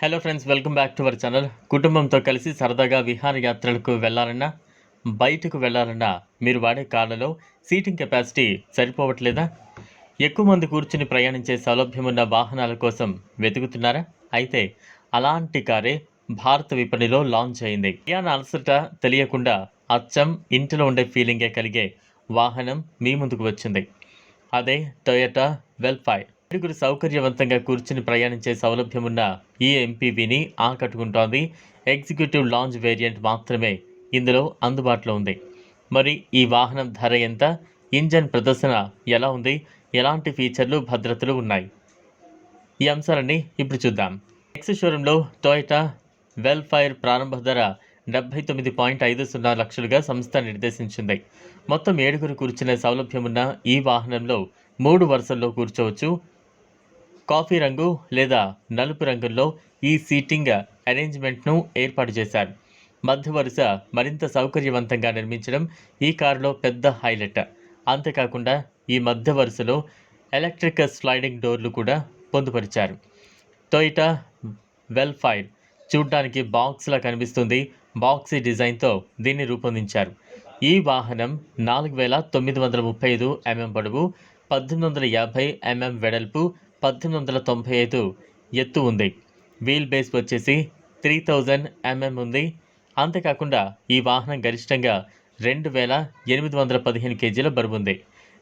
Hello friends welcome back to our channel కుటుంబంతో కలిసి సరదాగా విహారయాత్రలకు వెళ్ళాలన్నా బయటకు వెళ్ళాలన్నా మీరు వాడే కార్లలో సీటింగ్ కెపాసిటీ సరిపోవట్లేదా? ఎక్కువ మంది కూర్చుని ప్రయాణించే సౌలభ్యం ఉన్న వాహనాల కోసం వెతుకుతున్నారా? అయితే అలాంటి కారే భారత విపణిలో లాంచ్ అయింది. ప్రయాణ అలసట తెలియకుండా అచ్చం ఇంటిలో ఉండే ఫీలింగే కలిగే వాహనం మీ ముందుకు వచ్చింది. అదే టొయోటా వెల్ఫైర్ ఏడుగురు సౌకర్యవంతంగా కూర్చుని ప్రయాణించే సౌలభ్యం ఉన్న ఈ ఎంపీవీని ఆకట్టుకుంటోంది. ఎగ్జిక్యూటివ్ లాంచ్ వేరియంట్ మాత్రమే ఇందులో అందుబాటులో ఉంది. మరి ఈ వాహనం ధర ఎంత? ఇంజన్ ప్రదర్శన ఎలా ఉంది? ఎలాంటి ఫీచర్లు భద్రతలు ఉన్నాయి? ఈ అంశాలన్నీ ఇప్పుడు చూద్దాం. నెక్స్ట్ షోరూంలో టొయటా వెల్ఫైర్ ప్రారంభ ధర డెబ్బై తొమ్మిది పాయింట్ ఐదు సున్నా లక్షలుగా సంస్థ నిర్దేశించింది. మొత్తం ఏడుగురు కూర్చునే సౌలభ్యం ఉన్న ఈ వాహనంలో మూడు వరుసల్లో కూర్చోవచ్చు. కాఫీ రంగు లేదా నలుపు రంగుల్లో ఈ సీటింగ్ అరేంజ్మెంట్ను ఏర్పాటు చేశారు. మధ్య వరుస మరింత సౌకర్యవంతంగా నిర్మించడం ఈ కారులో పెద్ద హైలైట్. అంతేకాకుండా ఈ మధ్య వరుసలో ఎలక్ట్రిక్ స్లైడింగ్ డోర్లు కూడా పొందుపరిచారు. టొయిటా వెల్ఫైర్ చూడ్డానికి బాక్స్లా కనిపిస్తుంది. బాక్సీ డిజైన్తో దీన్ని రూపొందించారు. ఈ వాహనం నాలుగు వేల తొమ్మిది వందల ముప్పై ఐదు ఎంఎం పొడవు పద్దెనిమిది వందల యాభై ఎంఎం వెడల్పు పద్దెనిమిది వందల తొంభై ఐదు ఎత్తు ఉంది. వీల్ బేస్ వచ్చేసి త్రీ థౌజండ్ ఎంఎం ఉంది. అంతేకాకుండా ఈ వాహనం గరిష్టంగా రెండు వేల ఎనిమిది వందల పదిహేను కేజీల బరువు ఉంది.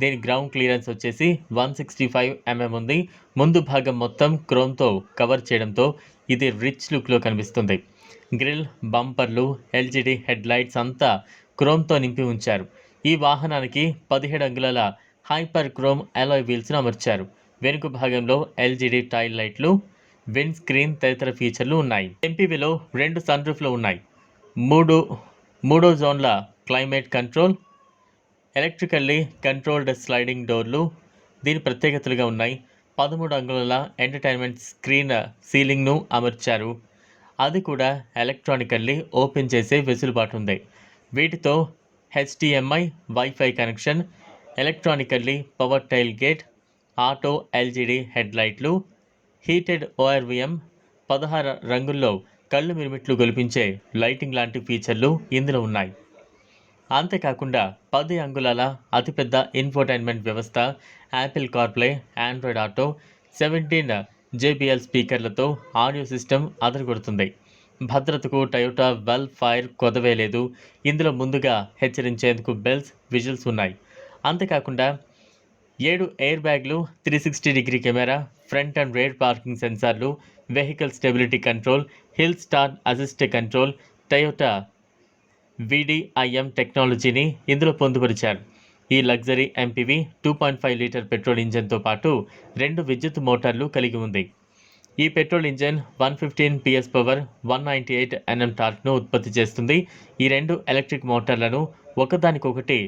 దీని గ్రౌండ్ క్లియరెన్స్ వచ్చేసి వన్ సిక్స్టీ ఫైవ్ ఎంఎం ఉంది. ముందు భాగం మొత్తం క్రోమ్తో కవర్ చేయడంతో ఇది రిచ్ లుక్లో కనిపిస్తుంది. గ్రిల్ బంపర్లు ఎల్జిడి హెడ్ లైట్స్ అంతా క్రోమ్తో నింపి ఉంచారు. ఈ వాహనానికి పదిహేడు అంగుళాల హైపర్ క్రోమ్ అలాయ్ వీల్స్ను అమర్చారు. వెనుక భాగంలో ఎల్జీడీ టైల్ లైట్లు విండ్ స్క్రీన్ తదితర ఫీచర్లు ఉన్నాయి. ఎంపీవీలో రెండు సన్ రూఫ్లు ఉన్నాయి. మూడు మూడో జోన్ల climate control electrically controlled sliding డోర్లు. దీని ప్రత్యేకతలుగా ఉన్నాయి. పదమూడు అంగుళాల ఎంటర్టైన్మెంట్ స్క్రీన్ సీలింగ్ను అమర్చారు. అది కూడా ఎలక్ట్రానికల్లీ ఓపెన్ చేసే వెసులుబాటు ఉంది. వీటితో HDMI wifi connection electronically power tail gate auto LED హెడ్లైట్లు heated ORVM పదహారు రంగుల్లో కళ్ళు మిరుమిట్లు గొలిపించే లైటింగ్ లాంటి ఫీచర్లు ఇందులో ఉన్నాయి. అంతేకాకుండా పది అంగుళాల అతిపెద్ద ఇన్ఫోటైన్మెంట్ వ్యవస్థ Apple CarPlay Android auto seventeen JBL స్పీకర్లతో audio system అదరగొడుతుంది. భద్రతకు టయోటా వెల్ ఫైర్ కొదవేలేదు ఇందులో ముందుగా హెచ్చరించేందుకు బెల్స్ విజువల్స్ ఉన్నాయి. అంతేకాకుండా ఏడు ఎయిర్ బ్యాగ్లు three sixty degree camera front and rear parking సెన్సార్లు vehicle stability control hill start assist control Toyota VDIM టెక్నాలజీని ఇందులో పొందుపరిచారు. ఈ luxury MPV two point five litre petrol ఇంజన్తో పాటు రెండు విద్యుత్ మోటార్లు కలిగి ఉంది. ఈ petrol engine one fifteen PS power one ninety eight NM టార్క్ను ఉత్పత్తి చేస్తుంది. ఈ రెండు ఎలక్ట్రిక్ మోటార్లను ఒకదానికొకటి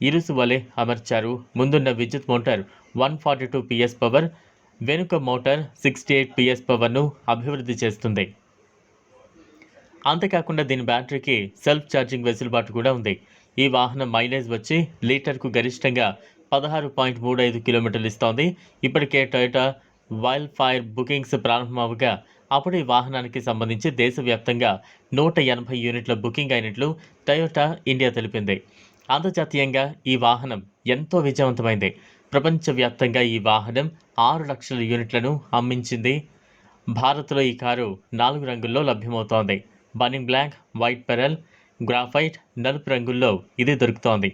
ఇరుసు వలె అమర్చారు. ముందున్న విద్యుత్ motor one forty two PS power వెనుక మోటార్ సిక్స్టీ ఎయిట్ పిఎస్ పవర్ను అభివృద్ధి చేస్తుంది. అంతేకాకుండా దీని బ్యాటరీకి సెల్ఫ్ ఛార్జింగ్ వెసులుబాటు కూడా ఉంది. ఈ వాహనం మైలేజ్ వచ్చి లీటర్కు గరిష్టంగా పదహారు పాయింట్ మూడు ఐదు కిలోమీటర్లు ఇస్తోంది. ఇప్పటికే టొయోటా వైల్డ్ ఫైర్ బుకింగ్స్ ప్రారంభమవగా అప్పుడు ఈ వాహనానికి సంబంధించి దేశవ్యాప్తంగా నూట ఎనభై యూనిట్ల బుకింగ్ అయినట్లు టయోటా ఇండియా తెలిపింది. అంతర్జాతీయంగా ఈ వాహనం ఎంతో విజయవంతమైంది. ప్రపంచవ్యాప్తంగా ఈ వాహనం ఆరు లక్షల యూనిట్లను అమ్మించింది. భారత్లో ఈ కారు నాలుగు రంగుల్లో లభ్యమవుతోంది. Burning black white pearl graphite నలుపు రంగుల్లో ఇది దొరుకుతోంది.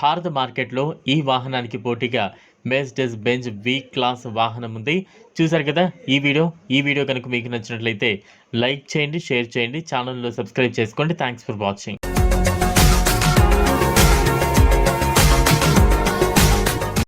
భారత మార్కెట్లో ఈ వాహనానికి పోటీగా మెర్సిడెస్ బెంజ్ వి క్లాస్ వాహనం ఉంది. చూసారు కదా ఈ వీడియో? ఈ వీడియో కనుక మీకు నచ్చినట్లయితే లైక్ చేయండి షేర్ చేయండి ఛానల్లో సబ్స్క్రైబ్ చేసుకోండి. Thanks for watching